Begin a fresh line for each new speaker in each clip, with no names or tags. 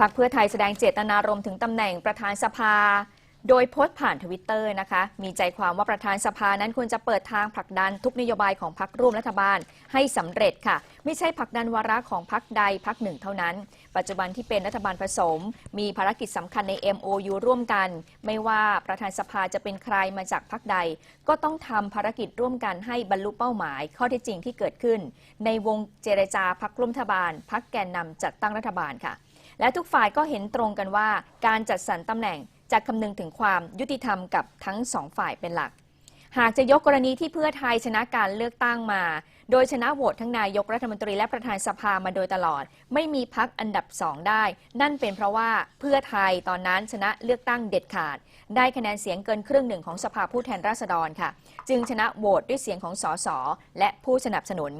พักเพื่อไทยแสดงเจตนารมณ์ถึงตำแหน่งประธานสภา โดยโพสต์ผ่านทวิตเตอร์นะคะ มีใจความว่าประธานสภานั้นควรจะเปิดทางผลักดันทุกนโยบายของพักร่วมรัฐบาลให้สำเร็จค่ะ ไม่ใช่ผลักดันวาระของพักใดพักหนึ่งเท่านั้น ปัจจุบันที่เป็นรัฐบาลผสม มีภารกิจสำคัญใน MOU ร่วมกัน ไม่ว่าประธานสภาจะเป็นใครมาจากพักใด ก็ต้องทำภารกิจร่วมกันให้บรรลุเป้าหมาย ข้อเท็จจริงที่เกิดขึ้น ในวงเจรจาพักร่วมรัฐบาลพักแกนนำจัดตั้งรัฐบาลค่ะ และทุกฝ่ายก็เห็นตรงกันว่า การจัดสรรตำแหน่งจะคำนึงถึงความยุติธรรมกับทั้งสองฝ่ายเป็นหลัก หากจะยกกรณีที่เพื่อไทยชนะการเลือกตั้งมา โดยชนะโหวตทั้งนายกรัฐมนตรีและประธานสภามาโดยตลอด ไม่มีพักอันดับสองได้ นั่นเป็นเพราะว่าเพื่อไทยตอนนั้นชนะเลือกตั้งเด็ดขาด ได้คะแนนเสียงเกินครึ่งหนึ่งของสภาผู้แทนราษฎรค่ะ จึงชนะโหวตด้วยเสียงของสสและผู้สนับสนุน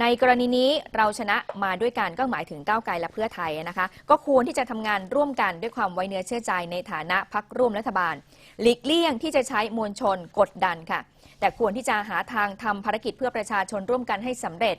ในกรณีนี้เราชนะมาด้วยกันก็หมายถึงก้าวไกลและเพื่อไทยนะคะ ก็ควรที่จะทำงานร่วมกันด้วยความไว้เนื้อเชื่อใจในฐานะพักร่วมรัฐบาล หลีกเลี่ยงที่จะใช้มวลชนกดดันค่ะ แต่ควรที่จะหาทางทำภารกิจเพื่อประชาชนร่วมกันให้สำเร็จ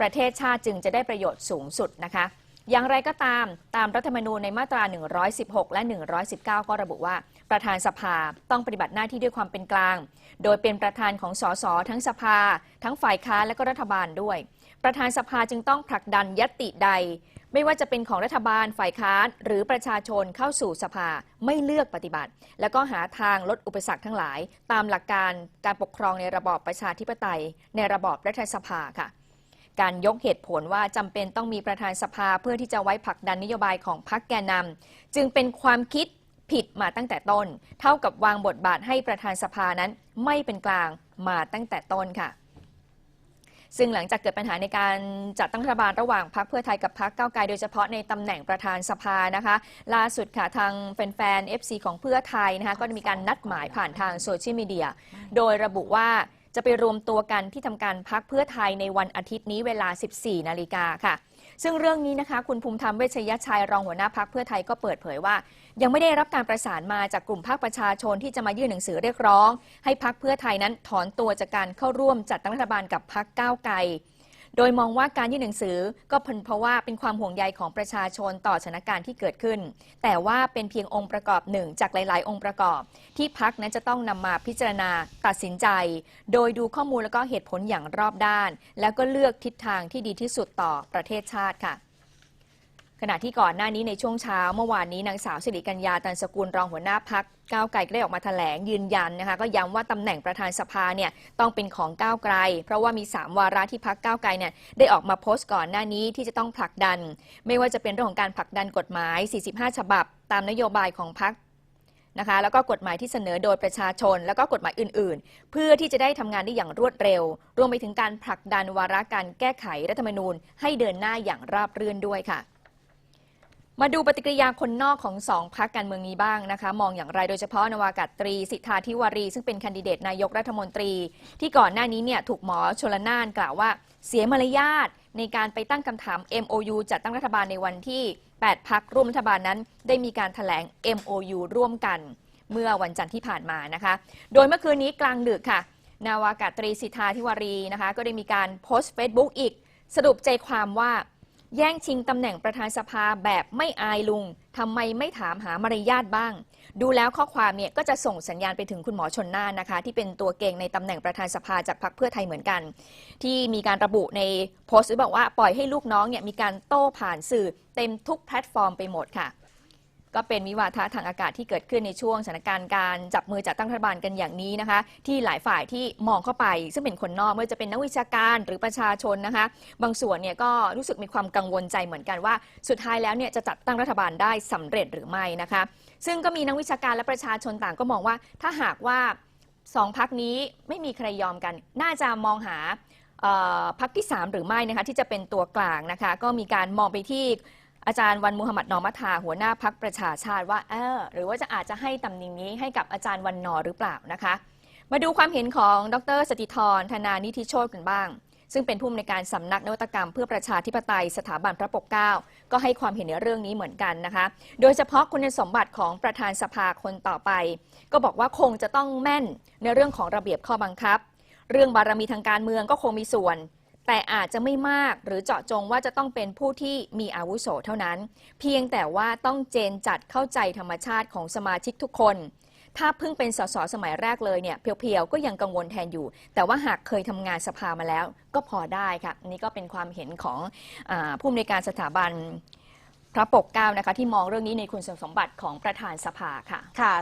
ประเทศชาติจึงจะได้ประโยชน์สูงสุดนะคะ อย่างไรก็ตามตามรัฐธรรมนูญในมาตรา 116 และ 119 ก็ระบุว่า ประธานสภาต้องปฏิบัติหน้าที่ด้วยความเป็นกลาง โดยเป็นประธานของสสทั้งสภา ทั้งฝ่ายค้านและก็รัฐบาลด้วย ประธานสภาจึงต้องผลักดันยตติใด ไม่ว่าจะเป็นของรัฐบาลฝ่ายค้าน หรือประชาชนเข้าสู่สภาไม่เลือกปฏิบัติ แล้วก็หาทางลดอุปสรรคทั้งหลาย ตามหลักการการปกครองในระบอบประชาธิปไตย ในระบอบรัฐสภาค่ะ การยกเหตุผลว่าจำเป็นต้องมีประธานสภาเพื่อที่จะไว้ผลักดันนโยบายของพรรคแกนนำจึงเป็นความคิดผิดมาตั้งแต่ต้น เท่ากับวางบทบาทให้ประธานสภานั้นไม่เป็นกลางมาตั้งแต่ต้นค่ะ ซึ่งหลังจากเกิดปัญหาในการจัดตั้งรัฐบาลระหว่างพรรคเพื่อไทยกับพรรคก้าวไกลโดยเฉพาะในตำแหน่งประธานสภานะคะ ล่าสุดค่ะทางแฟนๆ FC ของเพื่อไทยนะคะก็มีการนัดหมายผ่านทางโซเชียลมีเดียโดยระบุว่า จะไปรวมตัวกันที่ทำการพักเพื่อไทยในวันอาทิตย์นี้เวลา 14 นาฬิกาค่ะ ซึ่งเรื่องนี้นะคะ คุณภูมิธรรมเวชยชัยรองหัวหน้าพักเพื่อไทยก็เปิดเผยว่า ยังไม่ได้รับการประสานมาจากกลุ่มภาคประชาชนที่จะมายื่นหนังสือเรียกร้อง ให้พักเพื่อไทยนั้นถอนตัวจากการเข้าร่วมจัดตั้งรัฐบาลกับพักก้าวไกล โดยมองว่าการยื่นหนังสือก็เป็นเพราะว่าเป็นความห่วงใยของประชาชนต่อสถานการณ์ที่เกิดขึ้น แต่ว่าเป็นเพียงองค์ประกอบหนึ่งจากหลาย ๆ องค์ประกอบ ที่พักนั้นจะต้องนำมาพิจารณาตัดสินใจ โดยดูข้อมูลและก็เหตุผลอย่างรอบด้าน แล้วก็เลือกทิศทางที่ดีที่สุดต่อประเทศชาติค่ะขณะที่ก่อนหน้านี้ในช่วงเช้าเมื่อวานนี้นางสาวสิริกัญญาตันสกุลรองหัวหน้าพัก ก้าวไกลก็ได้ออกมาแถลงยืนยันนะคะก็ย้ำว่าตำแหน่งประธานสภาเนี่ยต้องเป็นของก้าวไกล เพราะว่ามี 3 วาระที่พักก้าวไกลเนี่ยได้ออกมาโพสต์ก่อนหน้านี้ที่จะต้องผลักดัน ไม่ว่าจะเป็นเรื่องของการผลักดันกฎหมาย 45 ฉบับ ตามนโยบายของพักนะคะแล้วก็กฎหมายที่เสนอโดยประชาชน แล้วก็กฎหมายอื่น ๆ เพื่อที่จะได้ทำงานได้อย่างรวดเร็ว รวมไปถึงการผลักดันวาระการแก้ไขรัฐธรรมนูญ ให้เดินหน้าอย่างราบรื่นด้วยค่ะ มาดูปฏิกิริยาคนนอกของสองพักการเมืองนี้บ้างนะคะ มองอย่างไรโดยเฉพาะนวากาศตรีสิทธาธิวารี ซึ่งเป็นคนดิเดตนายกรัฐมนตรี ที่ก่อนหน้านี้เนี่ยถูกหมอชลนานกล่าวว่าเสียมารยาทในการไปตั้งคำถาม MOU จัดตั้งรัฐบาลในวันที่ 8 พักร่วมรัฐบาลนั้น ได้มีการถแถลง MOU ร่วมกัน เมื่อวันจันทร์ที่ผ่านมานะคะ โดยเมื่อคืนนี้กลางดึกค่ะนาวากาศตรีสิทธาธิวารีนะคะ ก็ได้มีการโพสต์ Facebook อีก สรุปใจความว่า แย่งชิงตำแหน่งประธานสภาแบบไม่อายลุงทำไมไม่ถามหามารยาทบ้าง ดูแล้วข้อความเนี่ยก็จะส่งสัญญาณไปถึงคุณหมอชนน่านนะคะ ที่เป็นตัวเก่งในตำแหน่งประธานสภาจากพรรคเพื่อไทยเหมือนกัน ที่มีการระบุในโพสต์บอกว่าปล่อยให้ลูกน้องเนี่ยมีการโต้ผ่านสื่อเต็มทุกแพลตฟอร์มไปหมดค่ะ ก็เป็นวิวาทะทางอากาศที่เกิดขึ้นในช่วงสถานการณ์การจับมือจัดตั้งรัฐบาลกันอย่างนี้นะคะ ที่หลายฝ่ายที่มองเข้าไป ซึ่งเป็นคนนอกไม่ว่าจะเป็นนักวิชาการหรือประชาชนนะคะ บางส่วนเนี่ยก็รู้สึกมีความกังวลใจเหมือนกันว่า สุดท้ายแล้วเนี่ยจะจัดตั้งรัฐบาลได้สำเร็จหรือไม่นะคะ ซึ่งก็มีนักวิชาการและประชาชนต่างก็มองว่า ถ้าหากว่าสองพักนี้ไม่มีใครยอมกัน น่าจะมองหาพักที่ 3 หรือไม่นะคะที่จะเป็นตัวกลางนะคะ ก็มีการมองไปที่ อาจารย์วันมุฮัมหมัดนอมัทาหัวหน้าพักประชาชาติว่าเออหรือว่าจะอาจจะให้ตำแหน่งนี้ให้กับอาจารย์วันนอหรือเปล่านะคะ มาดูความเห็นของดรสติธรธนานิธิโชตกันบ้าง ซึ่งเป็นผู้อำนวยการสำนักนวัตกรรมเพื่อประชาธิปไตยสถาบันพระปกเกล้าก็ให้ความเห็นในเรื่องนี้เหมือนกันนะคะ โดยเฉพาะคุณสมบัติของประธานสภาคนต่อไป ก็บอกว่าคงจะต้องแม่นในเรื่องของระเบียบข้อบังคับ เรื่องบารมีทางการเมืองก็คงมีส่วน แต่อาจจะไม่มากหรือเจาะจงว่าจะต้องเป็นผู้ที่มีอาวุโสเท่านั้น เพียงแต่ว่าต้องเจนจัดเข้าใจธรรมชาติของสมาชิกทุกคน ถ้าเพิ่งเป็นสสสมัยแรกเลยเนี่ยเพียวๆ ก็ยังกังวลแทนอยู่ แต่ว่าหากเคยทำงานสภามาแล้ว ก็พอได้ค่ะนี่ก็เป็นความเห็นของอผู้อำนวยการสถาบันพระปกเกล้านะคะที่มองเรื่องนี้ในคุณสมบัติของประธานสภาค่ะ
ค่ะ